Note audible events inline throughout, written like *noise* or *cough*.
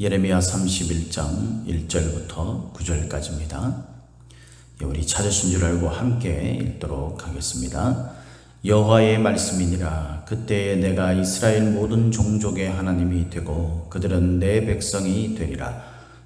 예레미야 31장 1절부터 9절까지입니다. 예, 우리 찾으신 줄 알고 함께 읽도록 하겠습니다. 여호와의 말씀이니라 그때에 내가 이스라엘 모든 종족의 하나님이 되고 그들은 내 백성이 되리라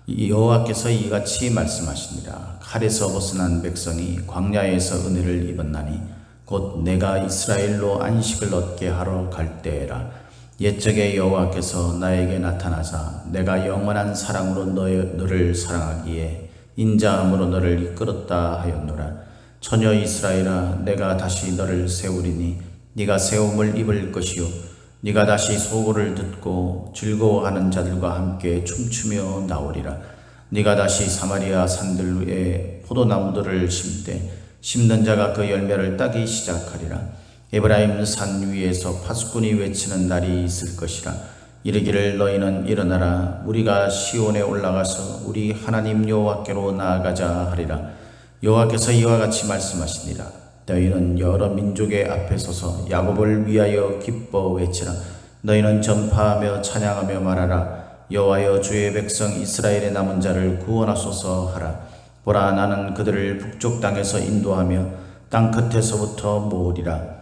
여호와께서 이같이 말씀하시니라 칼에서 벗어난 백성이 광야에서 은혜를 입었나니 곧 내가 이스라엘로 안식을 얻게 하러 갈 때에라 옛적에 여호와께서 나에게 나타나사 내가 영원한 사랑으로 너, 너를 사랑하기에 인자함으로 너를 이끌었다 하였노라. 처녀 이스라엘아 내가 다시 너를 세우리니 네가 세움을 입을 것이요 네가 다시 소고를 듣고 즐거워하는 자들과 함께 춤추며 나오리라. 네가 다시 사마리아 산들 위에 포도나무들을 심되 심는 자가 그 열매를 따기 시작하리라 에브라임 산 위에서 파수꾼이 외치는 날이 있을 것이라. 이르기를 너희는 일어나라. 우리가 시온에 올라가서 우리 하나님 여호와께로 나아가자 하리라. 여호와께서 이와 같이 말씀하시니라. 너희는 여러 민족의 앞에 서서 야곱을 위하여 기뻐 외치라. 너희는 전파하며 찬양하며 말하라. 여호와여 주의 백성 이스라엘의 남은 자를 구원하소서 하라. 보라 나는 그들을 북쪽 땅에서 인도하며 땅 끝에서부터 모으리라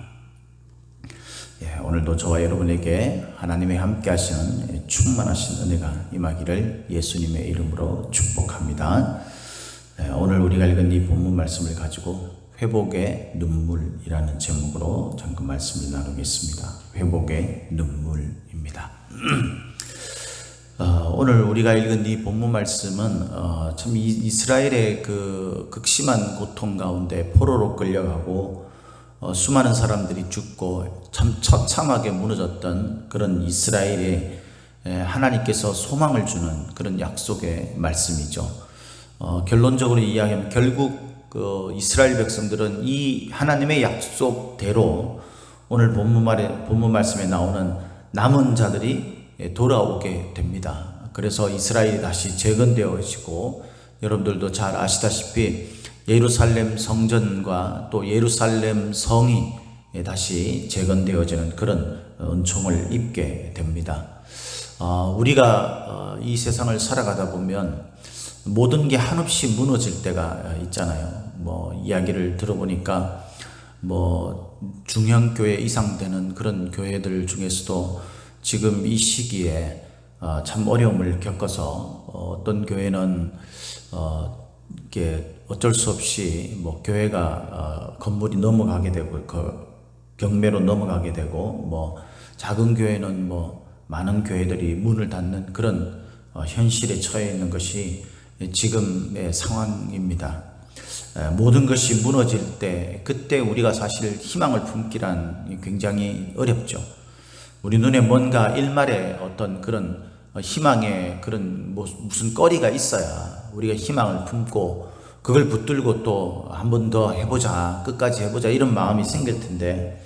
예, 오늘도 저와 여러분에게 하나님의 함께 하시는 충만하신 은혜가 임하기를 예수님의 이름으로 축복합니다. 예, 오늘 우리가 읽은 이 본문 말씀을 가지고 회복의 눈물이라는 제목으로 잠깐 말씀을 나누겠습니다. 회복의 눈물입니다. *clears throat* 어, 오늘 우리가 읽은 이 본문 말씀은 어, 참 이, 이스라엘의 그 극심한 고통 가운데 포로로 끌려가고 어, 수많은 사람들이 죽고 참 처참하게 무너졌던 그런 이스라엘에 에, 하나님께서 소망을 주는 그런 약속의 말씀이죠. 어, 결론적으로 이야기하면 결국 그 이스라엘 백성들은 이 하나님의 약속대로 오늘 본문 말에 본문 말씀에 나오는 남은 자들이 돌아오게 됩니다. 그래서 이스라엘이 다시 재건되어지고 여러분들도 잘 아시다시피 예루살렘 성전과 또 예루살렘 성이 다시 재건되어지는 그런 은총을 입게 됩니다. 어, 우리가 어, 이 세상을 살아가다 보면 모든 게 한없이 무너질 때가 있잖아요. 뭐 이야기를 들어보니까 뭐 중형 교회 이상 되는 그런 교회들 중에서도 지금 이 시기에 어, 참 어려움을 겪어서 어떤 교회는 어, 이게 어쩔 수 없이 뭐 교회가 어, 건물이 넘어가게 되고 그 경매로 넘어가게 되고 뭐 작은 교회는 뭐 많은 교회들이 문을 닫는 그런 어, 현실에 처해 있는 것이 지금의 상황입니다. 모든 것이 무너질 때 그때 우리가 사실 희망을 품기란 굉장히 어렵죠. 우리 눈에 뭔가 일말의 어떤 그런 희망의 그런 뭐 무슨 거리가 있어야 우리가 희망을 품고 그걸 붙들고 또 한 번 더 해보자 끝까지 해보자 이런 마음이 생길 텐데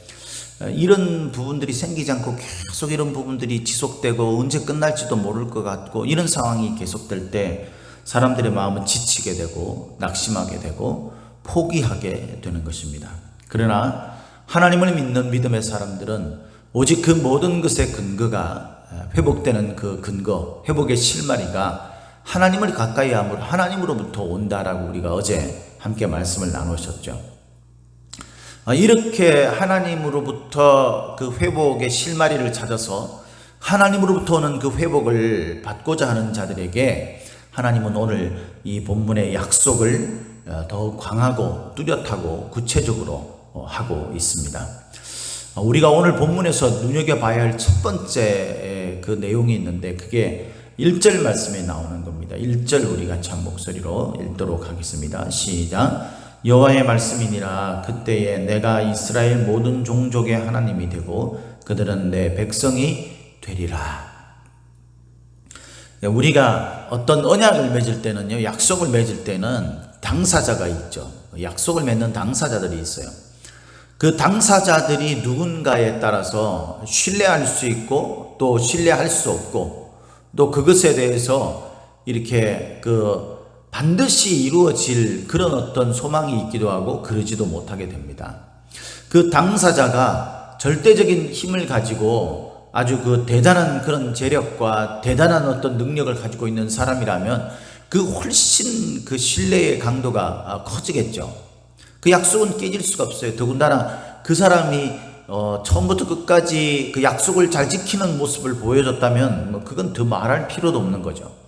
이런 부분들이 생기지 않고 계속 이런 부분들이 지속되고 언제 끝날지도 모를 것 같고 이런 상황이 계속될 때 사람들의 마음은 지치게 되고 낙심하게 되고 포기하게 되는 것입니다. 그러나 하나님을 믿는 믿음의 사람들은 오직 그 모든 것의 근거가 회복되는 그 근거, 회복의 실마리가 하나님을 가까이 함으로 하나님으로부터 온다라고 우리가 어제 함께 말씀을 나누셨죠. 이렇게 하나님으로부터 그 회복의 실마리를 찾아서 하나님으로부터 오는 그 회복을 받고자 하는 자들에게 하나님은 오늘 이 본문의 약속을 어, 더욱 강하고 뚜렷하고 구체적으로 어, 하고 있습니다. 어, 우리가 오늘 본문에서 눈여겨봐야 할 첫 번째 그 내용이 있는데 그게 1절 말씀에 나오는 겁니다. 1절 우리 같이 한 목소리로 읽도록 하겠습니다. 시작. 여호와의 말씀이니라 그때에 내가 이스라엘 모든 종족의 하나님이 되고 그들은 내 백성이 되리라. 우리가 어떤 언약을 맺을 때는요, 약속을 맺을 때는 당사자가 있죠. 약속을 맺는 당사자들이 있어요. 그 당사자들이 누군가에 따라서 신뢰할 수 있고 또 신뢰할 수 없고 또 그것에 대해서 이렇게 그 반드시 이루어질 그런 어떤 소망이 있기도 하고 그러지도 못하게 됩니다. 그 당사자가 절대적인 힘을 가지고 아주 그 대단한 그런 재력과 대단한 어떤 능력을 가지고 있는 사람이라면 그 훨씬 그 신뢰의 강도가 커지겠죠. 그 약속은 깨질 수가 없어요. 더군다나 그 사람이 어, 처음부터 끝까지 그 약속을 잘 지키는 모습을 보여줬다면 뭐 그건 더 말할 필요도 없는 거죠.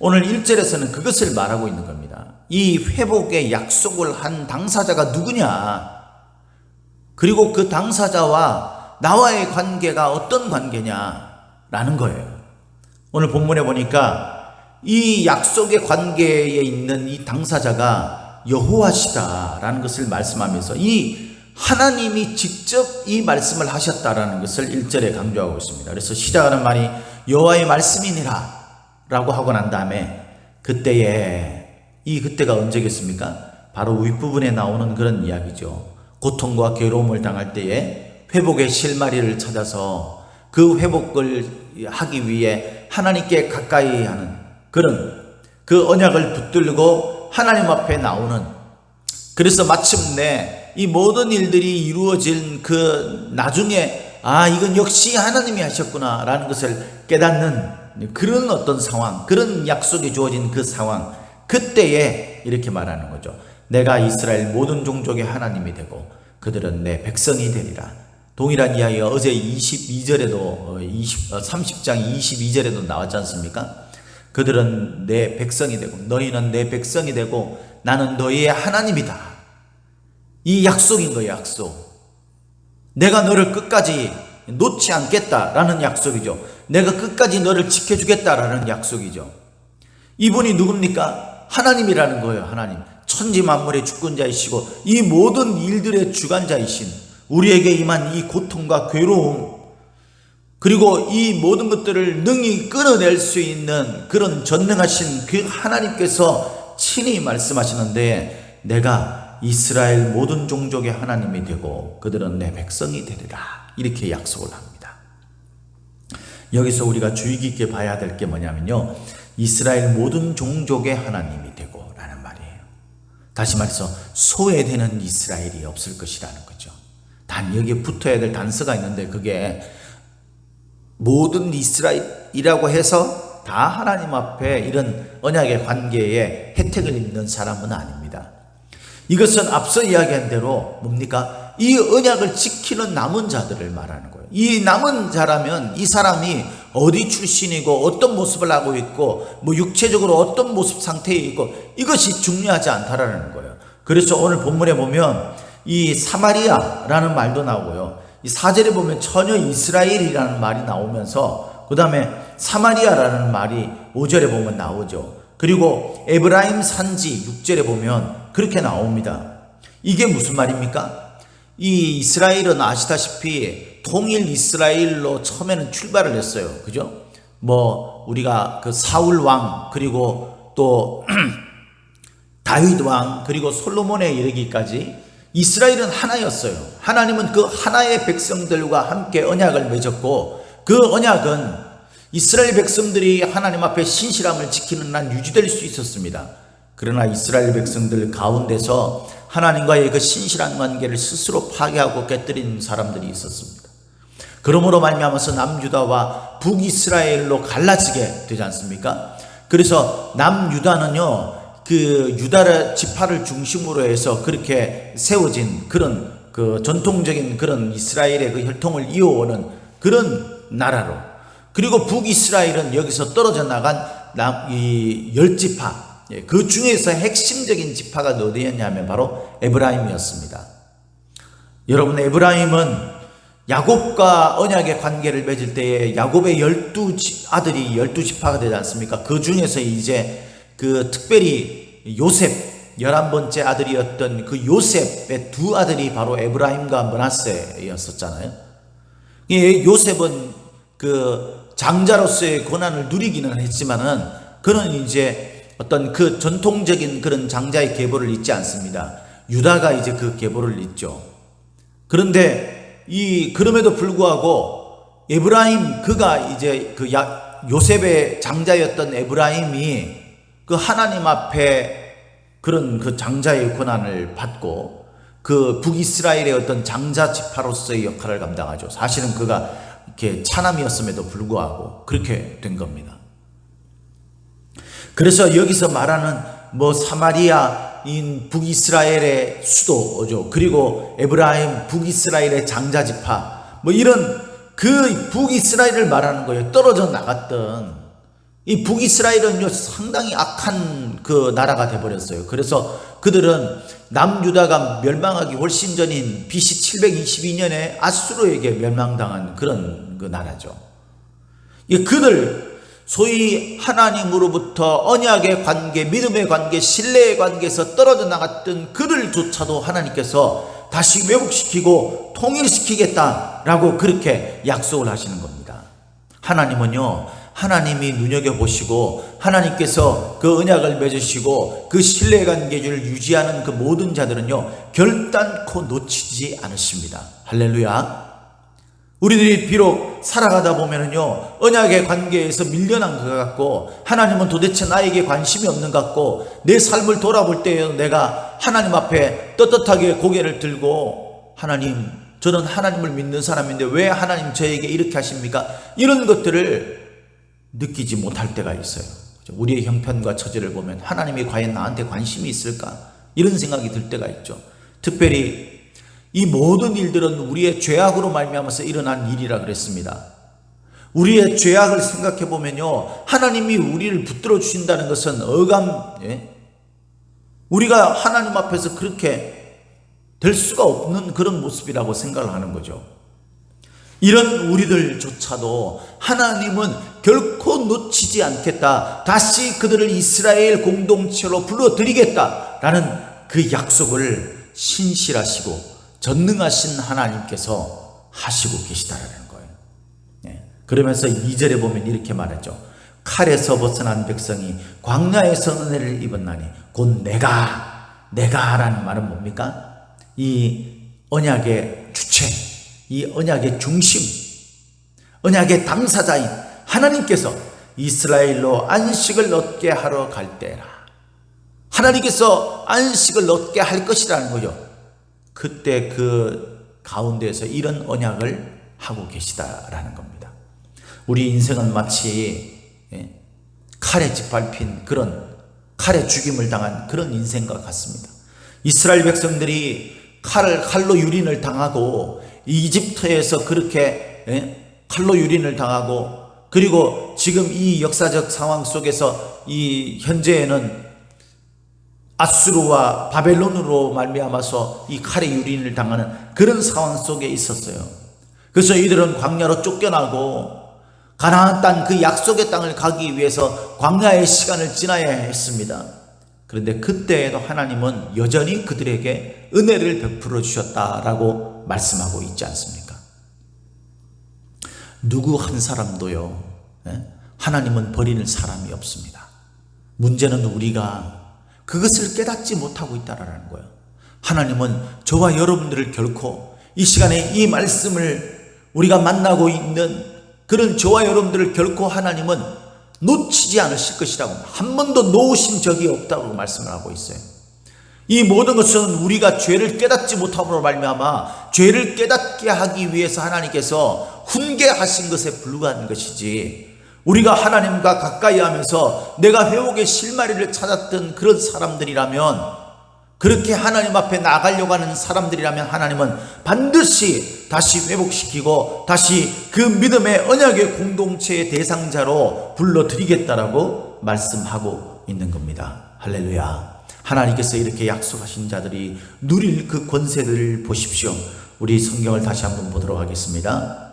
오늘 1절에서는 그것을 말하고 있는 겁니다. 이 회복의 약속을 한 당사자가 누구냐? 그리고 그 당사자와 나와의 관계가 어떤 관계냐라는 거예요. 오늘 본문에 보니까 이 약속의 관계에 있는 이 당사자가 여호와시다라는 것을 말씀하면서 이 하나님이 직접 이 말씀을 하셨다라는 것을 1절에 강조하고 있습니다. 그래서 시작하는 말이 여호와의 말씀이니라 라고 하고 난 다음에 그때에 이 그때가 언제겠습니까? 바로 윗부분에 나오는 그런 이야기죠. 고통과 괴로움을 당할 때에 회복의 실마리를 찾아서 그 회복을 하기 위해 하나님께 가까이 하는 그런 그 언약을 붙들고 하나님 앞에 나오는 그래서 마침내 이 모든 일들이 이루어진 그 나중에 아 이건 역시 하나님이 하셨구나 라는 것을 깨닫는 그런 어떤 상황 그런 약속이 주어진 그 상황 그때에 이렇게 말하는 거죠 내가 이스라엘 모든 종족의 하나님이 되고 그들은 내 백성이 되리라 동일한 이야기가 어제 22절에도 20, 30장 22절에도 나왔지 않습니까? 그들은 내 백성이 되고 너희는 내 백성이 되고 나는 너희의 하나님이다. 이 약속인 거예요, 약속. 내가 너를 끝까지 놓지 않겠다라는 약속이죠. 내가 끝까지 너를 지켜주겠다라는 약속이죠. 이분이 누굽니까? 하나님이라는 거예요, 하나님. 천지 만물의 주권자이시고 이 모든 일들의 주관자이신 우리에게 임한 이 고통과 괴로움 그리고 이 모든 것들을 능히 끌어낼 수 있는 그런 전능하신 그 하나님께서 친히 말씀하시는데 내가 이스라엘 모든 종족의 하나님이 되고 그들은 내 백성이 되리라 이렇게 약속을 합니다. 여기서 우리가 주의 깊게 봐야 될 게 뭐냐면요. 이스라엘 모든 종족의 하나님이 되고 라는 말이에요. 다시 말해서 소외되는 이스라엘이 없을 것이라는 거죠. 단 여기에 붙어야 될 단서가 있는데 그게 모든 이스라엘이라고 해서 다 하나님 앞에 이런 언약의 관계에 혜택을 입는 사람은 아닙니다. 이것은 앞서 이야기한 대로 뭡니까? 이 언약을 지키는 남은 자들을 말하는 거예요. 이 남은 자라면 이 사람이 어디 출신이고 어떤 모습을 하고 있고 뭐 육체적으로 어떤 모습 상태에 있고 이것이 중요하지 않다라는 거예요. 그래서 오늘 본문에 보면 이 사마리아라는 말도 나오고요. 이 사절에 보면 처녀 이스라엘이라는 말이 나오면서 그 다음에 사마리아라는 말이 5절에 보면 나오죠. 그리고 에브라임 산지 6절에 보면 그렇게 나옵니다. 이게 무슨 말입니까? 이 이스라엘은 아시다시피 통일 이스라엘로 처음에는 출발을 했어요. 그죠? 뭐 우리가 그 사울 왕 그리고 또 *clears throat* 다윗 왕 그리고 솔로몬에 이르기까지 이스라엘은 하나였어요. 하나님은 그 하나의 백성들과 함께 언약을 맺었고 그 언약은 이스라엘 백성들이 하나님 앞에 신실함을 지키는 한 유지될 수 있었습니다. 그러나 이스라엘 백성들 가운데서 하나님과의 그 신실한 관계를 스스로 파괴하고 깨뜨린 사람들이 있었습니다. 그러므로 말미암아서 남유다와 북이스라엘로 갈라지게 되지 않습니까? 그래서 남유다는요 그 유다 지파를 중심으로 해서 그렇게 세워진 그런 그 전통적인 그런 이스라엘의 그 혈통을 이어오는 그런 나라로 그리고 북이스라엘은 여기서 떨어져 나간 이열 지파 예, 그 중에서 핵심적인 지파가 어디였냐면 바로 에브라임이었습니다. 여러분 에브라임은 야곱과 언약의 관계를 맺을 때에 야곱의 열두 아들이 열두 지파가 되지 않습니까? 그 중에서 이제 그 특별히 요셉 열한 번째 아들이었던 그 요셉의 두 아들이 바로 에브라임과 머나세였었잖아요. 요셉은 그 장자로서의 권한을 누리기는 했지만은 그런 이제 어떤 그 전통적인 그런 장자의 계보를 잇지 않습니다. 유다가 이제 그 계보를 잇죠. 그런데 이 그럼에도 불구하고 에브라임 그가 이제 그 야, 요셉의 장자였던 에브라임이 그 하나님 앞에 그런 그 장자의 권한을 받고 그 북이스라엘의 어떤 장자 지파로서의 역할을 감당하죠. 사실은 그가 이렇게 차남이었음에도 불구하고 그렇게 된 겁니다. 그래서 여기서 말하는 뭐 사마리아인 북이스라엘의 수도죠. 그리고 에브라임 북이스라엘의 장자 지파 뭐 이런 그 북이스라엘을 말하는 거예요. 떨어져 나갔던 이 북이스라엘은요 상당히 악한 그 나라가 돼 버렸어요. 그래서 그들은 남유다가 멸망하기 훨씬 전인 BC 722년에 아수르에게 멸망당한 그런 그 나라죠. 이 그들 소위 하나님으로부터 언약의 관계, 믿음의 관계, 신뢰의 관계에서 떨어져 나갔던 그들조차도 하나님께서 다시 회복시키고 통일시키겠다라고 그렇게 약속을 하시는 겁니다. 하나님은요, 하나님이 눈여겨보시고 하나님께서 그 언약을 맺으시고 그 신뢰 관계를 유지하는 그 모든 자들은요, 결단코 놓치지 않으십니다. 할렐루야. 우리들이 비록 살아가다 보면은요, 언약의 관계에서 밀려난 것 같고, 하나님은 도대체 나에게 관심이 없는 것 같고, 내 삶을 돌아볼 때에 내가 하나님 앞에 떳떳하게 고개를 들고, 하나님, 저는 하나님을 믿는 사람인데 왜 하나님 저에게 이렇게 하십니까? 이런 것들을 느끼지 못할 때가 있어요. 우리의 형편과 처지를 보면 하나님이 과연 나한테 관심이 있을까? 이런 생각이 들 때가 있죠. 특별히 이 모든 일들은 우리의 죄악으로 말미암아서 일어난 일이라 그랬습니다. 우리의 죄악을 생각해 보면요, 하나님이 우리를 붙들어 주신다는 것은 어감, 예? 우리가 하나님 앞에서 그렇게 될 수가 없는 그런 모습이라고 생각을 하는 거죠. 이런 우리들조차도 하나님은 결코 놓치지 않겠다. 다시 그들을 이스라엘 공동체로 불러들이겠다라는 그 약속을 신실하시고 전능하신 하나님께서 하시고 계시다라는 거예요. 예. 그러면서 2절에 보면 이렇게 말하죠. 칼에서 벗어난 백성이 광야에서 은혜를 입었나니 곧 내가 내가라는 말은 뭡니까? 이 언약의 주체, 이 언약의 중심, 언약의 당사자인 하나님께서 이스라엘로 안식을 얻게 하러 갈 때라. 하나님께서 안식을 얻게 할 것이라는 거죠. 그때 그 가운데서 이런 언약을 하고 계시다라는 겁니다. 우리 인생은 마치 예, 칼에 짓밟힌 그런 칼에 죽임을 당한 그런 인생과 같습니다. 이스라엘 백성들이 칼을 칼로 유린을 당하고 이집트에서 그렇게 예, 칼로 유린을 당하고 그리고 지금 이 역사적 상황 속에서 이 현재에는 아수르와 바벨론으로 말미암아서 이 칼의 유린을 당하는 그런 상황 속에 있었어요. 그래서 이들은 광야로 쫓겨나고 가나안 땅 그 약속의 땅을 가기 위해서 광야의 시간을 지나야 했습니다. 그런데 그때에도 하나님은 여전히 그들에게 은혜를 베풀어 주셨다라고 말씀하고 있지 않습니까? 누구 한 사람도요, 예? 하나님은 버리는 사람이 없습니다. 문제는 우리가 그것을 깨닫지 못하고 있다라는 거예요. 하나님은 저와 여러분들을 결코 이 시간에 이 말씀을 우리가 만나고 있는 그런 저와 여러분들을 결코 하나님은 놓치지 않으실 것이라고 한 번도 놓으신 적이 없다고 말씀을 하고 있어요. 이 모든 것은 우리가 죄를 깨닫지 못함으로 말미암아 죄를 깨닫게 하기 위해서 하나님께서 훈계하신 것에 불과한 것이지 우리가 하나님과 가까이 하면서 내가 회복의 실마리를 찾았던 그런 사람들이라면 그렇게 하나님 앞에 나가려고 하는 사람들이라면 하나님은 반드시 다시 회복시키고 다시 그 믿음의 언약의 공동체의 대상자로 불러드리겠다라고 말씀하고 있는 겁니다. 할렐루야. 하나님께서 이렇게 약속하신 자들이 누릴 그 권세들을 보십시오. 우리 성경을 다시 한번 보도록 하겠습니다.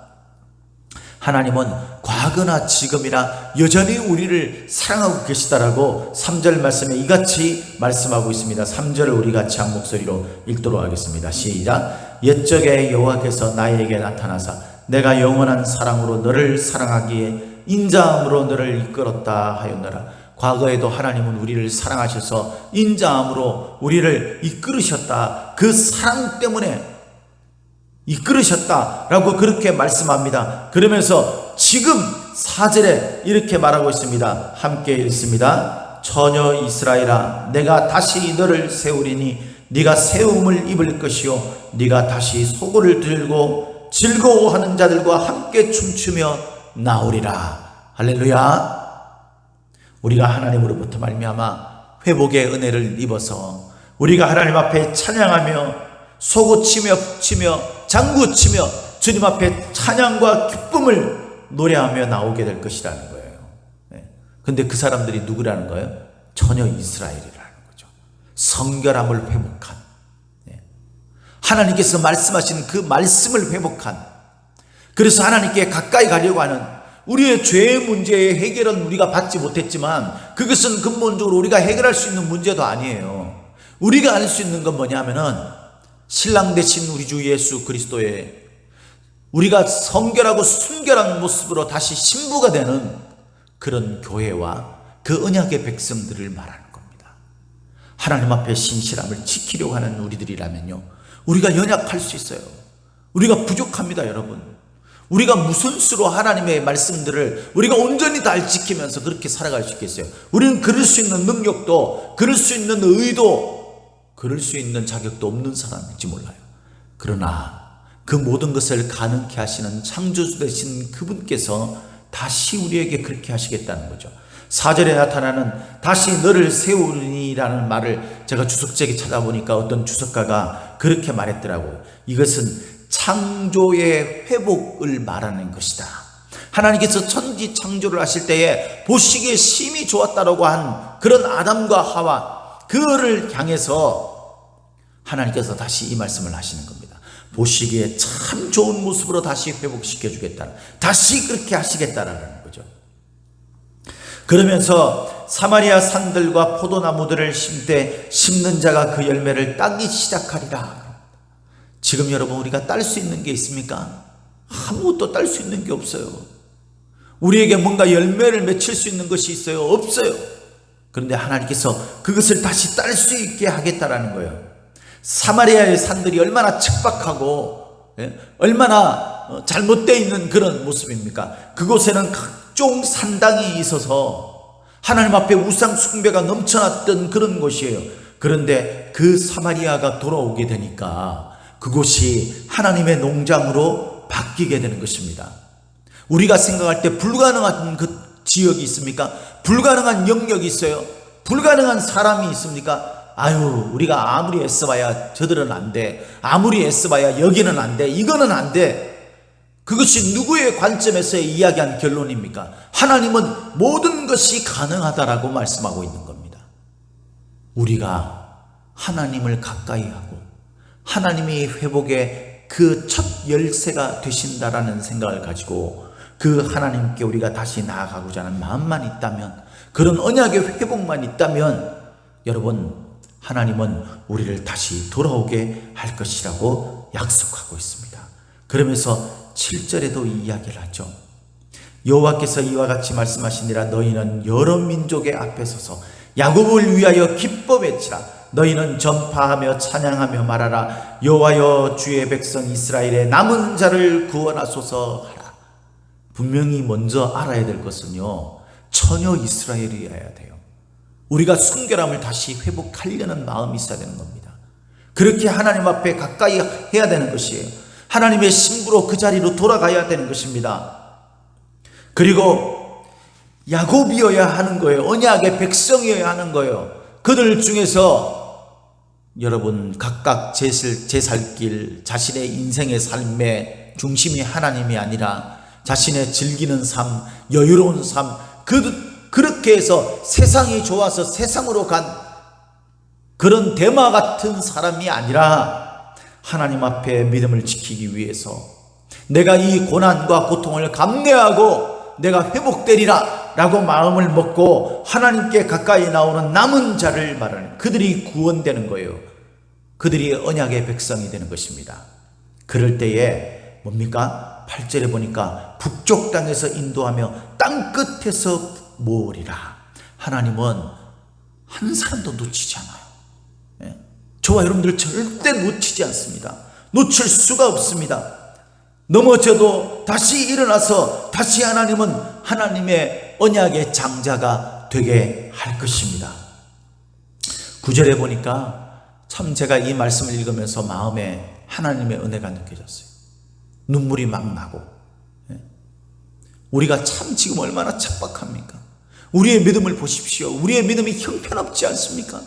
하나님은 과거나 지금이나 여전히 우리를 사랑하고 계시다라고 3절 말씀에 이같이 말씀하고 있습니다. 3절을 우리 같이 한 목소리로 읽도록 하겠습니다. 시작. 옛적에 여호와께서 나에게 나타나사 내가 영원한 사랑으로 너를 사랑하기에 인자함으로 너를 이끌었다 하였노라. 과거에도 하나님은 우리를 사랑하셔서 인자함으로 우리를 이끌으셨다. 그 사랑 때문에 이끌으셨다라고 그렇게 말씀합니다. 그러면서 지금 사절에 이렇게 말하고 있습니다. 함께 읽습니다. 처녀 이스라엘아 내가 다시 너를 세우리니 네가 세움을 입을 것이요 네가 다시 소고를 들고 즐거워하는 자들과 함께 춤추며 나오리라. 할렐루야. 우리가 하나님으로부터 말미암아 회복의 은혜를 입어서 우리가 하나님 앞에 찬양하며 소고치며 치며 장구치며 주님 앞에 찬양과 기쁨을 노래하며 나오게 될 것이라는 거예요. 네. 근데 그 사람들이 누구라는 거예요? 전혀 이스라엘이라는 거죠. 성결함을 회복한 네. 하나님께서 말씀하신 그 말씀을 회복한 그래서 하나님께 가까이 가려고 하는 우리의 죄의 문제의 해결은 우리가 받지 못했지만 그것은 근본적으로 우리가 해결할 수 있는 문제도 아니에요. 우리가 알 수 있는 건 뭐냐면은 신랑 대신 우리 주 예수 그리스도의 우리가 성결하고 순결한 모습으로 다시 신부가 되는 그런 교회와 그 언약의 백성들을 말하는 겁니다. 하나님 앞에 신실함을 지키려고 하는 우리들이라면요. 우리가 연약할 수 있어요. 우리가 부족합니다, 여러분. 우리가 무슨 수로 하나님의 말씀들을 우리가 온전히 다 지키면서 그렇게 살아갈 수 있겠어요? 우리는 그럴 수 있는 능력도, 그럴 수 있는 의도, 그럴 수 있는 자격도 없는 사람인지 몰라요. 그러나 그 모든 것을 가능케 하시는 창조주 되신 그분께서 다시 우리에게 그렇게 하시겠다는 거죠. 사절에 나타나는 다시 너를 세우리라는 말을 제가 주석책에 찾아보니까 어떤 주석가가 그렇게 말했더라고요. 이것은 창조의 회복을 말하는 것이다. 하나님께서 천지 창조를 하실 때에 보시기에 심히 좋았다라고 한 그런 아담과 하와 그를 향해서 하나님께서 다시 이 말씀을 하시는 겁니다. 보시기에 참 좋은 모습으로 다시 회복시켜 주겠다. 다시 그렇게 하시겠다라는 거죠. 그러면서 사마리아 산들과 포도나무들을 심되 심는 자가 그 열매를 따기 시작하리라. 지금 여러분 우리가 딸 수 있는 게 있습니까? 아무것도 딸 수 있는 게 없어요. 우리에게 뭔가 열매를 맺힐 수 있는 것이 있어요? 없어요. 그런데 하나님께서 그것을 다시 딸 수 있게 하겠다라는 거예요. 사마리아의 산들이 얼마나 척박하고 예? 얼마나 어, 잘못되어 있는 그런 모습입니까? 그곳에는 각종 산당이 있어서 하나님 앞에 우상 숭배가 넘쳐났던 그런 곳이에요. 그런데 그 사마리아가 돌아오게 되니까 그곳이 하나님의 농장으로 바뀌게 되는 것입니다. 우리가 생각할 때 불가능한 그 지역이 있습니까? 불가능한 영역이 있어요? 불가능한 사람이 있습니까? 아유, 우리가 아무리 애써봐야 저들은 안 돼. 아무리 애써봐야 여기는 안 돼. 이거는 안 돼. 그것이 누구의 관점에서 이야기한 결론입니까? 하나님은 모든 것이 가능하다라고 말씀하고 있는 겁니다. 우리가 하나님을 가까이 하고 하나님이 회복의 그 첫 열쇠가 되신다라는 생각을 가지고 그 하나님께 우리가 다시 나아가고자 하는 마음만 있다면 그런 언약의 회복만 있다면 여러분 하나님은 우리를 다시 돌아오게 할 것이라고 약속하고 있습니다. 그러면서 7절에도 이 이야기를 하죠. 여호와께서 이와 같이 말씀하시니라 너희는 여러 민족의 앞에 서서 야곱을 위하여 기뻐 외치라 너희는 전파하며 찬양하며 말하라 여호와여 주의 백성 이스라엘의 남은 자를 구원하소서 하라 분명히 먼저 알아야 될 것은요 처녀 이스라엘이어야 돼요 우리가 순결함을 다시 회복하려는 마음이 있어야 되는 겁니다. 그렇게 하나님 앞에 가까이 해야 되는 것이에요 하나님의 신부로 그 자리로 돌아가야 되는 것입니다. 그리고 야곱이어야 하는 거예요. 언약의 백성이어야 하는 거예요. 그들 중에서 여러분 각각 제살, 길 자신의 인생의 삶의 중심이 하나님이 아니라 자신의 즐기는 삶, 여유로운 삶, 그, 그렇게 해서 세상이 좋아서 세상으로 간 그런 대마 같은 사람이 아니라 하나님 앞에 믿음을 지키기 위해서 내가 이 고난과 고통을 감내하고 내가 회복되리라 라고 마음을 먹고 하나님께 가까이 나오는 남은 자를 말하는 그들이 구원되는 거예요. 그들이 언약의 백성이 되는 것입니다. 그럴 때에 뭡니까? 8절에 보니까 북쪽 땅에서 인도하며 땅 끝에서 모으리라. 하나님은 한 사람도 놓치지 않아요. 예. 저와 여러분들 절대 놓치지 않습니다. 놓칠 수가 없습니다. 넘어져도 다시 일어나서 다시 하나님은 하나님의 언약의 장자가 되게 할 것입니다. 구절에 보니까 참 제가 이 말씀을 읽으면서 마음에 하나님의 은혜가 느껴졌어요. 눈물이 막 나고. 예. 우리가 참 지금 얼마나 착박합니까? 우리의 믿음을 보십시오. 우리의 믿음이 형편없지 않습니까?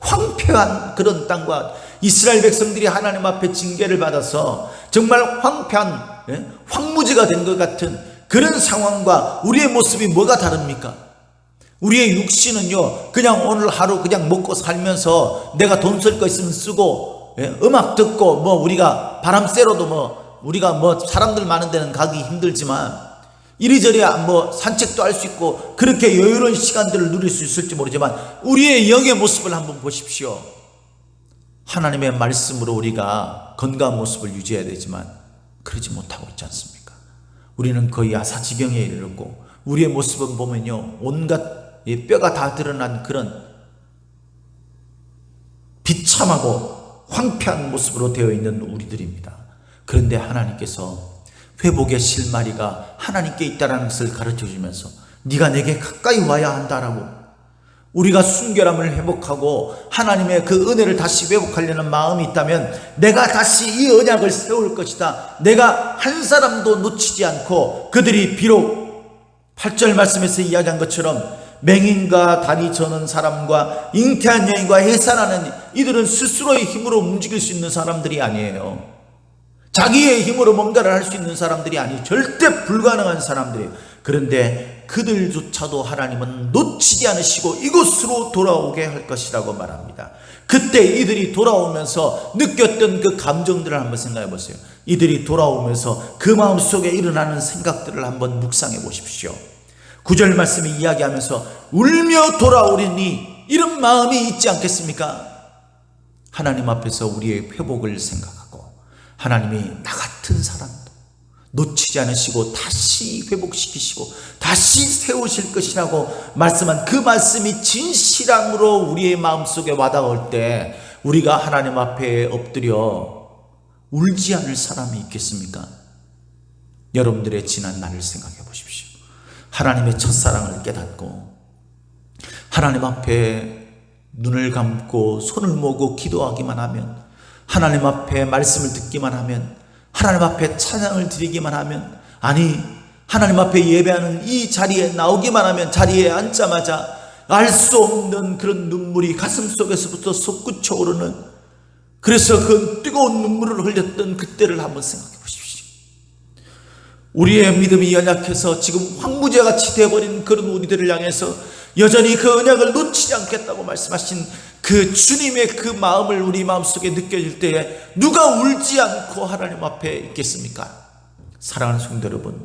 황폐한 그런 땅과 이스라엘 백성들이 하나님 앞에 징계를 받아서 정말 황폐한 예? 황무지가 된 것 같은 그런 상황과 우리의 모습이 뭐가 다릅니까? 우리의 육신은요 그냥 오늘 하루 그냥 먹고 살면서 내가 돈 쓸 거 있으면 쓰고 예? 음악 듣고 뭐 우리가 바람 쐬러도 뭐 우리가 뭐 사람들 많은 데는 가기 힘들지만 이리저리 뭐 산책도 할 수 있고 그렇게 여유로운 시간들을 누릴 수 있을지 모르지만 우리의 영의 모습을 한번 보십시오. 하나님의 말씀으로 우리가 건강한 모습을 유지해야 되지만 그러지 못하고 있지 않습니까? 우리는 거의 아사지경에 이르렀고 우리의 모습은 보면요 온갖 이 뼈가 다 드러난 그런 비참하고 황폐한 모습으로 되어 있는 우리들입니다. 그런데 하나님께서 회복의 실마리가 하나님께 있다는 것을 가르쳐 주면서 네가 내게 가까이 와야 한다라고 우리가 순결함을 회복하고 하나님의 그 은혜를 다시 회복하려는 마음이 있다면 내가 다시 이 언약을 세울 것이다. 내가 한 사람도 놓치지 않고 그들이 비록 8절 말씀에서 이야기한 것처럼 맹인과 다리 저는 사람과 잉태한 여인과 해산하는 이들은 스스로의 힘으로 움직일 수 있는 사람들이 아니에요. 자기의 힘으로 뭔가를 할 수 있는 사람들이 아니 절대 불가능한 사람들이에요. 그런데 그들조차도 하나님은 놓치지 않으시고 이곳으로 돌아오게 할 것이라고 말합니다. 그때 이들이 돌아오면서 느꼈던 그 감정들을 한번 생각해 보세요. 이들이 돌아오면서 그 마음 속에 일어나는 생각들을 한번 묵상해 보십시오. 구절 말씀을 이야기하면서 울며 돌아오리니 이런 마음이 있지 않겠습니까? 하나님 앞에서 우리의 회복을 생각 하나님이 나 같은 사람도 놓치지 않으시고 다시 회복시키시고 다시 세우실 것이라고 말씀한 그 말씀이 진실함으로 우리의 마음속에 와닿을 때 우리가 하나님 앞에 엎드려 울지 않을 사람이 있겠습니까? 여러분들의 지난 날을 생각해 보십시오. 하나님의 첫사랑을 깨닫고 하나님 앞에 눈을 감고 손을 모고 기도하기만 하면 하나님 앞에 말씀을 듣기만 하면 하나님 앞에 찬양을 드리기만 하면 아니 하나님 앞에 예배하는 이 자리에 나오기만 하면 자리에 앉자마자 알 수 없는 그런 눈물이 가슴 속에서부터 솟구쳐 오르는 그래서 그 뜨거운 눈물을 흘렸던 그때를 한번 생각해 보십시오. 우리의 믿음이 연약해서 지금 황무지같이 되어버린 그런 우리들을 향해서 여전히 그 언약을 놓치지 않겠다고 말씀하신 그 주님의 그 마음을 우리 마음속에 느껴질 때에 누가 울지 않고 하나님 앞에 있겠습니까? 사랑하는 성도 여러분,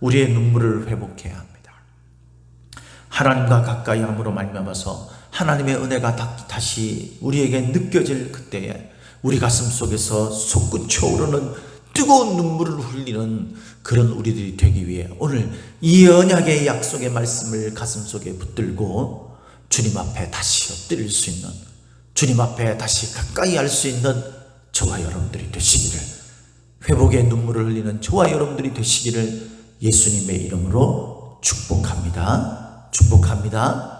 우리의 눈물을 회복해야 합니다. 하나님과 가까이 함으로 말미암아서 하나님의 은혜가 다- 다시 우리에게 느껴질 그때에 우리 가슴 속에서 솟구쳐 오르는 뜨거운 눈물을 흘리는 그런 우리들이 되기 위해 오늘 이 언약의 약속의 말씀을 가슴 속에 붙들고 주님 앞에 다시 엎드릴 수 있는 주님 앞에 다시 가까이 할 수 있는 저와 여러분들이 되시기를 회복의 눈물을 흘리는 저와 여러분들이 되시기를 예수님의 이름으로 축복합니다. 축복합니다.